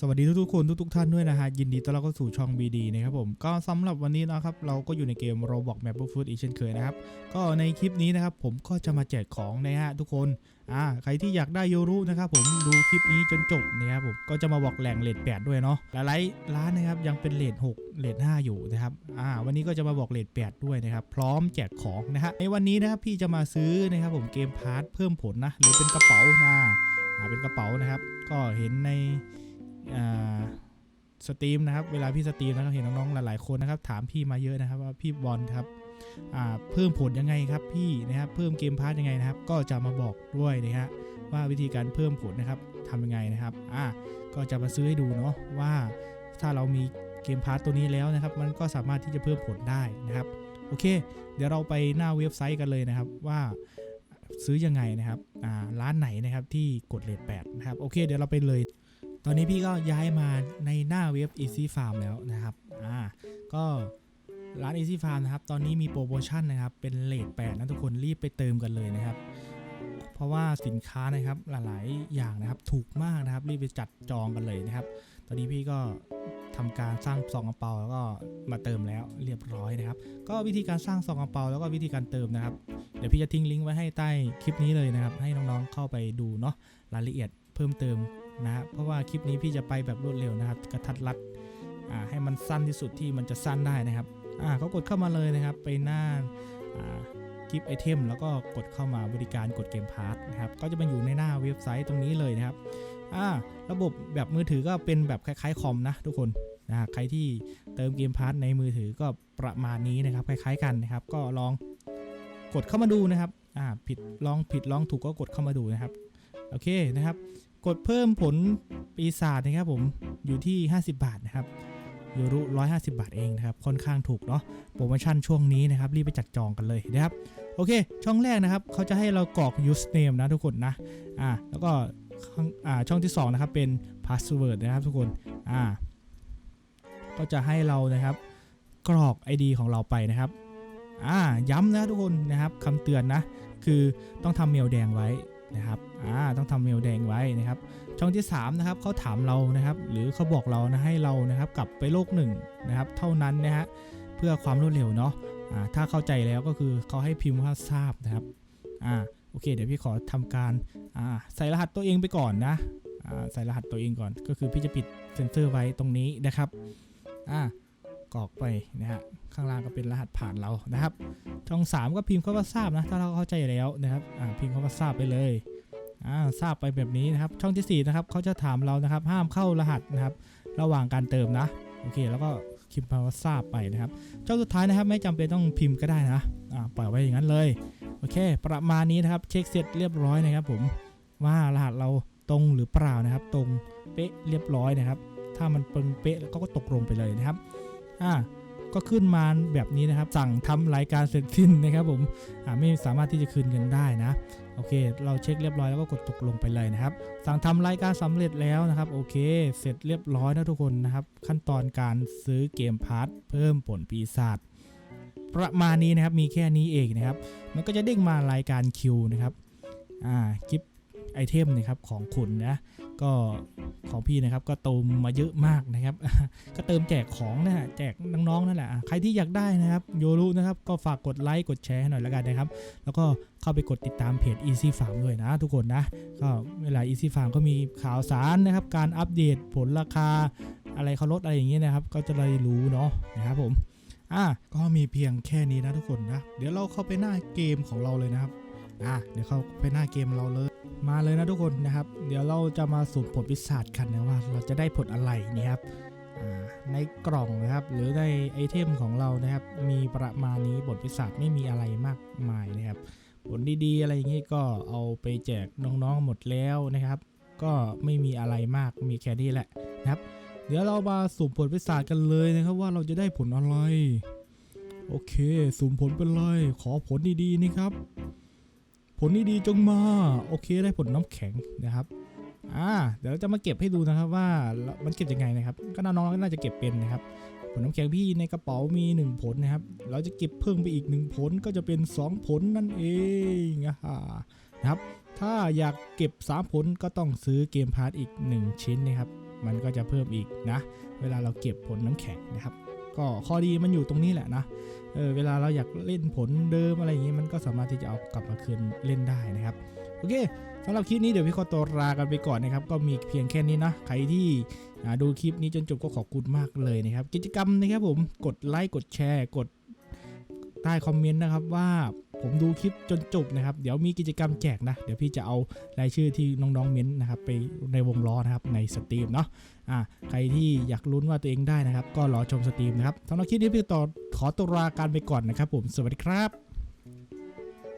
สวัสดีทุกๆคนทุกๆท่านด้วยนะฮะ ยินดีต้อนรับเข้าสู่ช่อง BD นะครับผม ก็สำหรับวันนี้นะครับ เราก็อยู่ในเกม Roblox Map Food อีกเช่นเคยนะครับ ก็ในคลิปนี้นะครับ ผมก็จะมาแจกของนะฮะทุกคนอ่าใครที่อยากได้โยรุนะครับผมดูคลิปนี้จนจบนะครับผมก็จะมาบอกแหล่งเลท8ด้วยเนาะหลายร้านนะครับยังเป็นเลท6เลท5อยู่นะครับอ่าวันนี้ก็จะมาบอกเลท8ด้วยนะครับ พร้อมแจกของนะฮะในวันนี้นะครับพี่จะมาซื้อนะครับผมเกมพาร์ทเพิ่มผลนะหรือเป็นกระเป๋านะอ่าเป็นกระเป๋านะครับ ก็เห็นใน สตรีมนะครับ เวลาพี่สตรีมนะครับเห็นน้องๆหลายๆคนนะครับ ถามพี่มาเยอะนะครับว่าพี่บอลครับเพิ่มผลยังไงครับพี่นะครับเพิ่มเกมพาร์ทยังไงนะครับ ก็จะมาบอกด้วยนะฮะว่าวิธีการเพิ่มผลนะครับทำยังไงนะครับอ่าก็จะมาซื้อให้ดูเนาะว่าถ้าเรามีเกมพาร์ทตัวนี้แล้วนะครับ มันก็สามารถที่จะเพิ่มผลได้นะครับ โอเค เดี๋ยวเราไปหน้าเว็บไซต์กันเลยนะครับว่าซื้อยังไงนะครับร้านไหนนะครับที่กดเลท8นะครับโอเค เดี๋ยวเราไปเลย ตอนนี้พี่ก็ย้ายมาในหน้าเว็บ Easy Farm แล้วนะครับ อ่า ก็ร้าน Easy Farm นะครับ ตอนนี้มีโปรโมชั่นนะครับ เป็นเลทแปดนะทุกคนรีบไปเติมกันเลยนะครับ เพราะว่าสินค้านะครับหลายๆอย่างนะครับ ถูกมากนะครับ รีบไปจัดจองกันเลยนะครับ ตอนนี้พี่ก็ทำการสร้างซองกระเป๋าแล้วก็มาเติมแล้วเรียบร้อยนะครับ ก็วิธีการสร้างซองกระเป๋าแล้วก็วิธีการเติมนะครับ เดี๋ยวพี่จะทิ้งลิงก์ไว้ให้ใต้คลิปนี้เลยนะครับ ให้น้องๆเข้าไปดูเนาะรายละเอียดเพิ่มเติม นะครับเพราะว่าคลิปนี้พี่จะไปแบบรวดเร็วนะครับ กระทัดรัดให้มันสั้นที่สุดที่มันจะสั้นได้นะครับอ่ากดเข้ามาเลยนะครับ ไปหน้าอ่ากิฟไอเทมแล้วก็กดเข้ามาบริการกดเกมพาร์ทนะครับก็จะมาอยู่ในหน้าเว็บไซต์ตรงนี้เลยนะครับระบบแบบมือถือก็เป็นแบบคล้ายๆคอมนะทุกคนนะใครที่เติมเกมพาร์ทในมือถือก็ประมาณนี้นะครับ คล้ายๆกันนะครับ ก็ลองกดเข้ามาดูนะครับผิดลองผิดลองถูกก็กดเข้ามาดูนะครับโอเคนะครับ กดเพิ่มผลปีศาจนะครับผมอยู่ที่ 50 บาทนะครับยูรุ150 บาทเองนะครับค่อนข้างถูกเนาะโปรโมชั่นช่วงนี้นะครับรีบไปจัดจองกันเลยนะครับโอเค ช่องแรกนะครับเขาจะให้เรากรอก username นะทุกคนนะอ่าแล้วก็อ่าช่องที่2นะครับเป็น password นะครับทุกคนอ่าก็จะให้เรานะครับ กรอก ID ของเราไปนะครับอ่าย้ำนะทุกคนนะครับคำเตือนนะคือต้องทำเมลแดงไว้นะครับ อ่าต้องทำเมลแดงไว้นะครับ ช่องที่3นะครับเขาถามเรานะครับ หรือเขาบอกเรานะให้เรานะครับกลับไปโลกหนึ่งนะครับเท่านั้นนะฮะเพื่อความรวดเร็วเนาะอ่าถ้าเข้าใจแล้วก็คือเขาให้พิมพ์ว่าทราบนะครับอ่าโอเค เดี๋ยวพี่ขอทำการอ่าใส่รหัสตัวเองไปก่อนนะอ่าใส่รหัสตัวเองก่อน ก็คือพี่จะปิดเซนเซอร์ไว้ตรงนี้นะครับอ่ากรอกไปนะฮะข้างล่างก็เป็นรหัสผ่านเรานะครับช่อง 3 ก็พิมพ์คำว่าทราบนะถ้าเราเข้าใจแล้วนะครับอ่าพิมพ์คำว่าทราบไปเลย อ่าทราบไปแบบนี้นะครับ ช่องที่ 4 นะครับเขาจะถามเรานะครับ ห้ามเข้ารหัสนะครับ ระหว่างการเติมนะ โอเค แล้วก็พิมพ์คำว่าทราบไปนะครับ ช่องสุดท้ายนะครับ ไม่จำเป็นต้องพิมพ์ก็ได้นะอ่าปล่อยไว้อย่างนั้นเลย โอเค ประมาณนี้นะครับ เช็คเสร็จเรียบร้อยนะครับ ผม ว่ารหัสเราตรงหรือเปล่านะครับ ตรงเป๊ะเรียบร้อยนะครับ ถ้ามันเปิงเป๊ะก็ก็ตกลงไปเลยนะครับ อ่าก็ขึ้นมาแบบนี้นะครับ สั่งทำรายการเสร็จสิ้นนะครับผมอ่าไม่สามารถที่จะคืนเงินได้นะ โอเค เราเช็คเรียบร้อยแล้วก็กดตกลงไปเลยนะครับ สั่งทำรายการสำเร็จแล้วนะครับ โอเค เสร็จเรียบร้อยนะทุกคนนะครับ ขั้นตอนการซื้อเกมพาร์ทเพิ่มผลปีศาจประมาณนี้นะครับ มีแค่นี้เองนะครับ มันก็จะเด้งมารายการคิวนะครับ อ่ากิป ไอเทมนะครับของคุณนะก็ของพี่นะครับก็เติมมาเยอะมากนะครับ ก็เติมแจกของนะฮะแจกน้องๆนั่นแหละใครที่อยากได้นะครับโยรุนะครับก็ฝากกดไลค์กดแชร์ให้หน่อยแล้วกันนะครับ แล้วก็เข้าไปกดติดตามเพจ Easy Farm ด้วยนะทุกคนนะก็เวลา Easy Farm ก็มีข่าวสารนะครับ การอัปเดตผลราคาอะไรเขาลดอะไรอย่างเงี้ยนะครับ ก็จะได้รู้เนาะนะครับผมอะก็มีเพียงแค่นี้นะทุกคนนะ เดี๋ยวเราเข้าไปหน้าเกมของเราเลยนะครับ อะเดี๋ยวเข้าไปหน้าเกมเราเลย มาเลยนะทุกคนนะครับ เดี๋ยวเราจะมาสุ่มผลพิศาจกันนะว่า เราจะได้ผลอะไรนะครับในกล่องนะครับ หรือในไอเทมของเรานะครับ มีประมาณนี้บทพิศาจไม่มีอะไรมากมายนะครับผลดีๆ อะไรอย่างงี้ก็เอาไปแจกน้องๆหมดแล้วนะครับ ก็ไม่มีอะไรมากมีแค่นี้แหละนะครับ เดี๋ยวเรามาสุ่มผลพิศาจกันเลยนะครับว่าเราจะได้ผลอะไร โอเค สุ่มผลเป็นเลยขอผลดีๆนี่ครับ ผลดีๆจงมา โอเคได้ผลน้ำแข็งนะครับอ่าเดี๋ยวจะมาเก็บให้ดูนะครับว่ามันเก็บยังไงนะครับ ก็น้องๆก็น่าจะเก็บเป็นนะครับ ผลน้ำแข็งพี่ในกระเป๋ามี 1 ผลนะครับ เราจะเก็บเพิ่มไปอีก 1 ผลก็จะเป็น 2 ผลนั่นเองอ่านะครับ ถ้าอยากเก็บ 3 ผลก็ต้องซื้อเกมพาร์ทอีก 1 ชิ้นนะครับ มันก็จะเพิ่มอีกนะ เวลาเราเก็บผลน้ำแข็งนะครับ ก็ข้อดีมันอยู่ตรงนี้แหละนะเออเวลาเราอยากเล่นผลเดิมอะไรอย่างงี้มันก็สามารถที่จะเอากลับมาคืนเล่นได้นะครับโอเคสำหรับคลิปนี้เดี๋ยวพี่ขอตัวลากันไปก่อนนะครับ ก็มีเพียงแค่นี้นะใครที่อ่าดูคลิปนี้จนจบก็ขอบคุณมากเลยนะครับ กิจกรรมนะครับผมกดไลค์กดแชร์กดใต้คอมเมนต์นะครับว่า ผมดูคลิปจนจบนะครับ เดี๋ยวมีกิจกรรมแจกนะ เดี๋ยวพี่จะเอารายชื่อที่น้องๆเม้นต์นะครับไปในวงล้อนะครับในสตรีมเนาะอ่าใครที่อยากลุ้นว่าตัวเองได้นะครับ ก็รอชมสตรีมนะครับสำหรับคลิปนี้พี่ต่อขอตัวลาการไปก่อนนะครับผมสวัสดีครับ